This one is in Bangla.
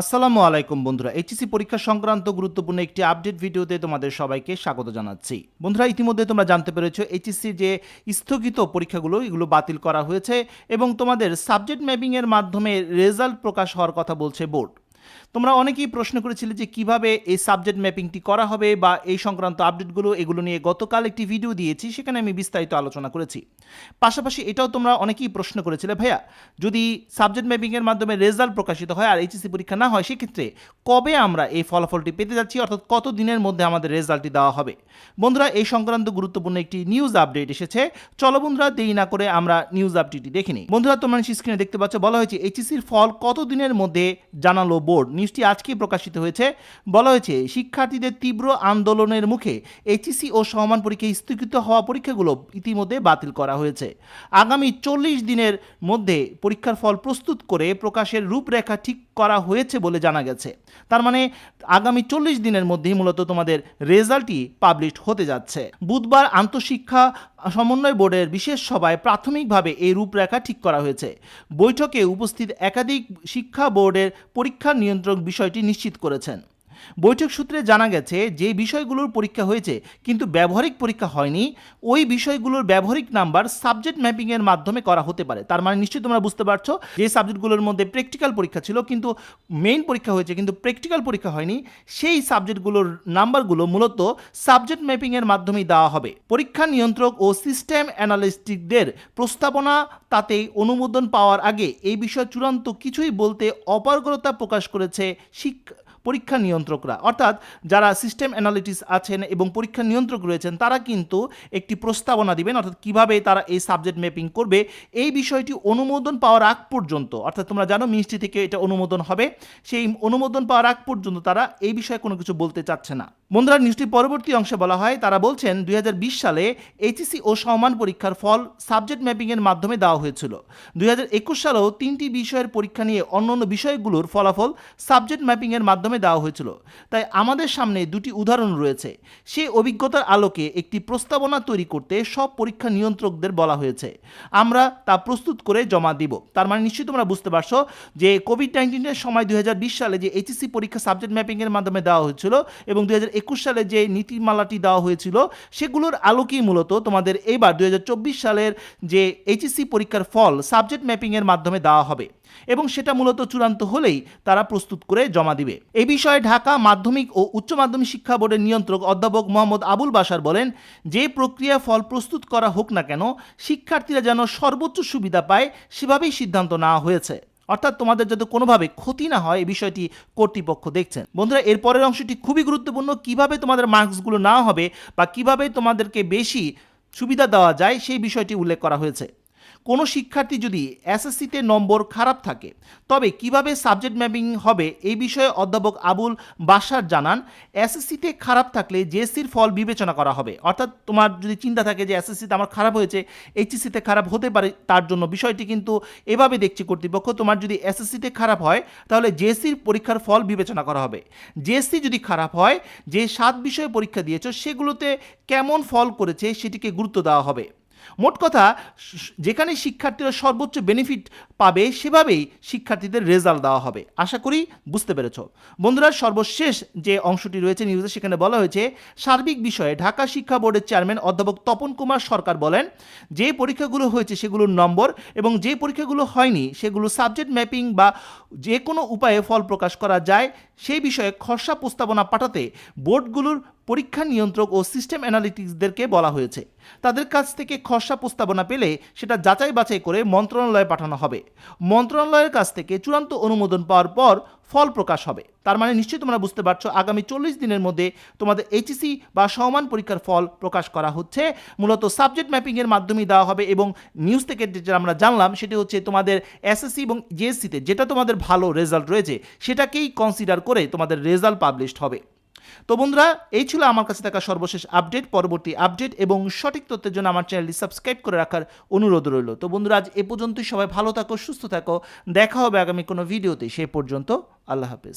আসসালামু আলাইকুম বন্ধুরা, এইচএসসি পরীক্ষা সংক্রান্ত গুরুত্বপূর্ণ একটি আপডেট ভিডিওতে তোমাদের সবাইকে স্বাগত জানাচ্ছি। বন্ধুরা, ইতিমধ্যে তোমরা জানতে পেরেছ এইচএসসি যে স্থগিত পরীক্ষাগুলো, এগুলো বাতিল করা হয়েছে এবং তোমাদের সাবজেক্ট ম্যাপিংয়ের মাধ্যমে রেজাল্ট প্রকাশ হওয়ার কথা বলছে বোর্ড। তোমরা অনেকেই প্রশ্ন করেছিলে যে কীভাবে এই সাবজেক্ট ম্যাপিংটি করা হবে বা এই সংক্রান্ত আপডেটগুলো এগুলো নিয়ে গতকাল একটি ভিডিও দিয়েছি, সেখানে আমি বিস্তারিত আলোচনা করেছি। পাশাপাশি এটাও তোমরা অনেকেই প্রশ্ন করেছিলে, ভাইয়া, যদি সাবজেক্ট ম্যাপিংয়ের মাধ্যমে রেজাল্ট প্রকাশিত হয় আর এইচএসসি পরীক্ষা না হয়, সেক্ষেত্রে কবে আমরা এই ফলাফলটি পেতে যাচ্ছি? অর্থাৎ কত দিনের মধ্যে আমাদের রেজাল্টটি দেওয়া হবে? বন্ধুরা, এই সংক্রান্ত গুরুত্বপূর্ণ একটি নিউজ আপডেট এসেছে। চলো বন্ধুরা, দেরি না করে আমরা নিউজ আপডেটটি দেখিনি বন্ধুরা, তোমরা স্ক্রিনে দেখতে পাচ্ছ, বলা হয়েছে এইচএসসির ফল কত দিনের মধ্যে জানালো বোর্ড? নিউজটি আজকেই প্রকাশিত হয়েছে। বলা হয়েছে, শিক্ষার্থীদের তীব্র আন্দোলনের মুখে এইচএসি ও সমান পরীক্ষা স্থগিত হওয়া পরীক্ষাগুলো ইতিমধ্যে বাতিল করা হয়েছে। আগামী চল্লিশ দিনের মধ্যে পরীক্ষার ফল প্রস্তুত করে প্রকাশের রূপরেখা ঠিক করা হয়েছে বলে জানা গেছে। তার মানে আগামী চল্লিশ দিনের মধ্যেই মূলত তোমাদের রেজাল্টই পাবলিশড হতে যাচ্ছে। বুধবার আন্তঃশিক্ষা সমন্বয় বোর্ডের বিশেষ সভায় প্রাথমিকভাবে এই রূপরেখা ঠিক করা হয়েছে। বৈঠকে উপস্থিত একাধিক শিক্ষা বোর্ডের পরীক্ষা নিয়ন্ত্রক বিষয়টি নিশ্চিত করেছেন। বৈঠক সূত্রে জানা গেছে, যে বিষয়গুলোর পরীক্ষা হয়েছে কিন্তু ব্যবহারিক পরীক্ষা হয়নি, ওই বিষয়গুলোর ব্যবহারিক নাম্বার সাবজেক্ট ম্যাপিংয়ের মাধ্যমে করা হতে পারে। তার মানে নিশ্চয়ই তোমরা বুঝতে পারছ যে সাবজেক্টগুলোর মধ্যে প্র্যাকটিক্যাল পরীক্ষা ছিল কিন্তু মেইন পরীক্ষা হয়েছে কিন্তু প্র্যাকটিক্যাল পরীক্ষা হয়নি, সেই সাবজেক্টগুলোর নাম্বারগুলো মূলত সাবজেক্ট ম্যাপিংয়ের মাধ্যমেই দেওয়া হবে। পরীক্ষা নিয়ন্ত্রক ও সিস্টেম অ্যানালিস্টিকদের প্রস্তাবনা তাতে অনুমোদন পাওয়ার আগে এই বিষয়ে চূড়ান্ত কিছুই বলতে অপারগতা প্রকাশ করেছে শিক্ষা পরীক্ষা নিয়ন্ত্রকরা। অর্থাৎ যারা সিস্টেম অ্যানালিটিস আছেন এবং পরীক্ষা নিয়ন্ত্রক রয়েছেন, তারা কিন্তু একটি প্রস্তাবনা দিবেন, অর্থাৎ কীভাবে তারা এই সাবজেক্ট ম্যাপিং করবে। এই বিষয়টি অনুমোদন পাওয়ার আগ পর্যন্ত, অর্থাৎ তোমরা জানো মিনিস্ট্রি থেকে এটা অনুমোদন হবে। সেই অনুমোদন পাওয়ার আগ পর্যন্ত তারা এই বিষয়ে কোনো কিছু বলতে চাচ্ছে না। বন্ধুরা নিউজটির পরবর্তী অংশে বলা হয়, তারা বলছেন দুই হাজার বিশ সালে এইচএসি ও সমান পরীক্ষার ফল সাবজেক্ট ম্যাপিংয়ের মাধ্যমে দেওয়া হয়েছিল। দুই হাজার একুশ সালেও তিনটি বিষয়ের পরীক্ষা নিয়ে অন্যান্য বিষয়গুলোর ফলাফল সাবজেক্ট ম্যাপিংয়ের মাধ্যমে দেওয়া হয়েছিল। তাই আমাদের সামনে দুটি উদাহরণ রয়েছে। সেই অভিজ্ঞতার আলোকে একটি প্রস্তাবনা তৈরি করতে সব পরীক্ষা নিয়ন্ত্রকদের বলা হয়েছে। আমরা তা প্রস্তুত করে জমা দিব। তার মানে নিশ্চয়ই তোমরা বুঝতে পারছ যে কোভিড নাইন্টিনের সময় দুই হাজার বিশ সালে যে এইচএসসি পরীক্ষা সাবজেক্ট ম্যাপিংয়ের মাধ্যমে দেওয়া হয়েছিল এবং দুই হাজার একুশ সালে যে নীতিমালাটি দেওয়া হয়েছিল, সেগুলোর আলোকেই মূলত তোমাদের এইবার দুই হাজার চব্বিশ সালের যে এইচএসসি পরীক্ষার ফল সাবজেক্ট ম্যাপিংয়ের মাধ্যমে দেওয়া হবে এবং সেটা মূলত চূড়ান্ত হলেই তারা প্রস্তুত করে জমা দিবে। এ বিষয়ে ঢাকা মাধ্যমিক ও উচ্চ মাধ্যমিক শিক্ষা বোর্ডের নিয়ন্ত্রক অধ্যাপক মোহাম্মদ আবুল বাসার বলেন, যে প্রক্রিয়া ফল প্রস্তুত করা হোক না কেন, শিক্ষার্থীরা যেন সর্বোচ্চ সুবিধা পায় সেভাবেই সিদ্ধান্ত নেওয়া হয়েছে। অর্থাৎ তোমাদের যাতে কোনোভাবে ক্ষতি না হয়, এই বিষয়টি কর্তৃপক্ষ দেখছেন। বন্ধুরা, এর পরের অংশটি খুবই গুরুত্বপূর্ণ, কীভাবে তোমাদের মার্কসগুলো না হবে বা কীভাবে তোমাদেরকে বেশি সুবিধা দেওয়া যায়, সেই বিষয়টি উল্লেখ করা হয়েছে। কোনো শিক্ষার্থী যদি এসএসসিতে নম্বর খারাপ থাকে, তবে কীভাবে সাবজেক্ট ম্যাপিং হবে এই বিষয়ে অধ্যাপক আবুল বাসার জানান, এসএসসিতে খারাপ থাকলে জেএসসির ফল বিবেচনা করা হবে। অর্থাৎ তোমার যদি চিন্তা থাকে যে এসএসসিতে আমার খারাপ হয়েছে, এইচএসসিতে খারাপ হতে পারে, তার জন্য বিষয়টি কিন্তু এভাবে দেখছি কর্তৃপক্ষ, তোমার যদি এসএসসিতে খারাপ হয়, তাহলে জেএসসির পরীক্ষার ফল বিবেচনা করা হবে। জেএসসি যদি খারাপ হয়, যে সাত বিষয়ে পরীক্ষা দিয়েছ, সেগুলোতে কেমন ফল করেছে সেটিকে গুরুত্ব দেওয়া হবে। মোট কথা যেখানে শিক্ষার্থীরা সর্বোচ্চ বেনিফিট পাবে, সেভাবেই শিক্ষার্থীদের রেজাল্ট দেওয়া হবে। আশা করি বুঝতে পেরেছ। বন্ধুরা, সর্বশেষ যে অংশটি রয়েছে নিউজে সেখানে বলা হয়েছে, সার্বিক বিষয়ে ঢাকা শিক্ষা বোর্ডের চেয়ারম্যান অধ্যাপক তপন কুমার সরকার বলেন, যে পরীক্ষাগুলো হয়েছে সেগুলোর নম্বর এবং যে পরীক্ষাগুলো হয়নি, সেগুলো সাবজেক্ট ম্যাপিং বা যে কোনো উপায়ে ফল প্রকাশ করা যায়, সেই বিষয়ে খসড়া প্রস্তাবনা পাঠাতে বোর্ডগুলোর পরীক্ষা নিয়ন্ত্রক ও সিস্টেম অ্যানালিটিক্সদেরকে বলা হয়েছে। তাদের কাছ থেকে খসড়া প্রস্তাবনা পেলে সেটা যাচাই বাছাই করে মন্ত্রণালয়ে পাঠানো হবে। মন্ত্রণালয়ের কাছ থেকে চূড়ান্ত অনুমোদন পাওয়ার পর ফল প্রকাশ হবে। তার মানে নিশ্চয়ই তোমরা বুঝতে পারছ, আগামী চল্লিশ দিনের মধ্যে তোমাদের এইচএসি বা সমান পরীক্ষার ফল প্রকাশ করা হচ্ছে। মূলত সাবজেক্ট ম্যাপিংয়ের মাধ্যমে দেওয়া হবে এবং নিউজ থেকে যেটা আমরা জানলাম সেটি হচ্ছে তোমাদের এসএসসি এবং জিএসসিতে যেটা তোমাদের ভালো রেজাল্ট রয়েছে, সেটাকেই কনসিডার করে তোমাদের রেজাল্ট পাবলিশড হবে। তো বন্ধুরা, এই ছিল আমার কাছে থাকা সর্বশেষ আপডেট পরবর্তী আপডেট এবং সঠিক তথ্যের জন্য আমার চ্যানেলটি সাবস্ক্রাইব করে রাখার অনুরোধ রইল। তো বন্ধুরা, আজ এ পর্যন্তই, সবাই ভালো থাকো, সুস্থ থাকো, দেখা হবে আগামী কোনো ভিডিওতে সেই পর্যন্ত আল্লাহ হাফেজ।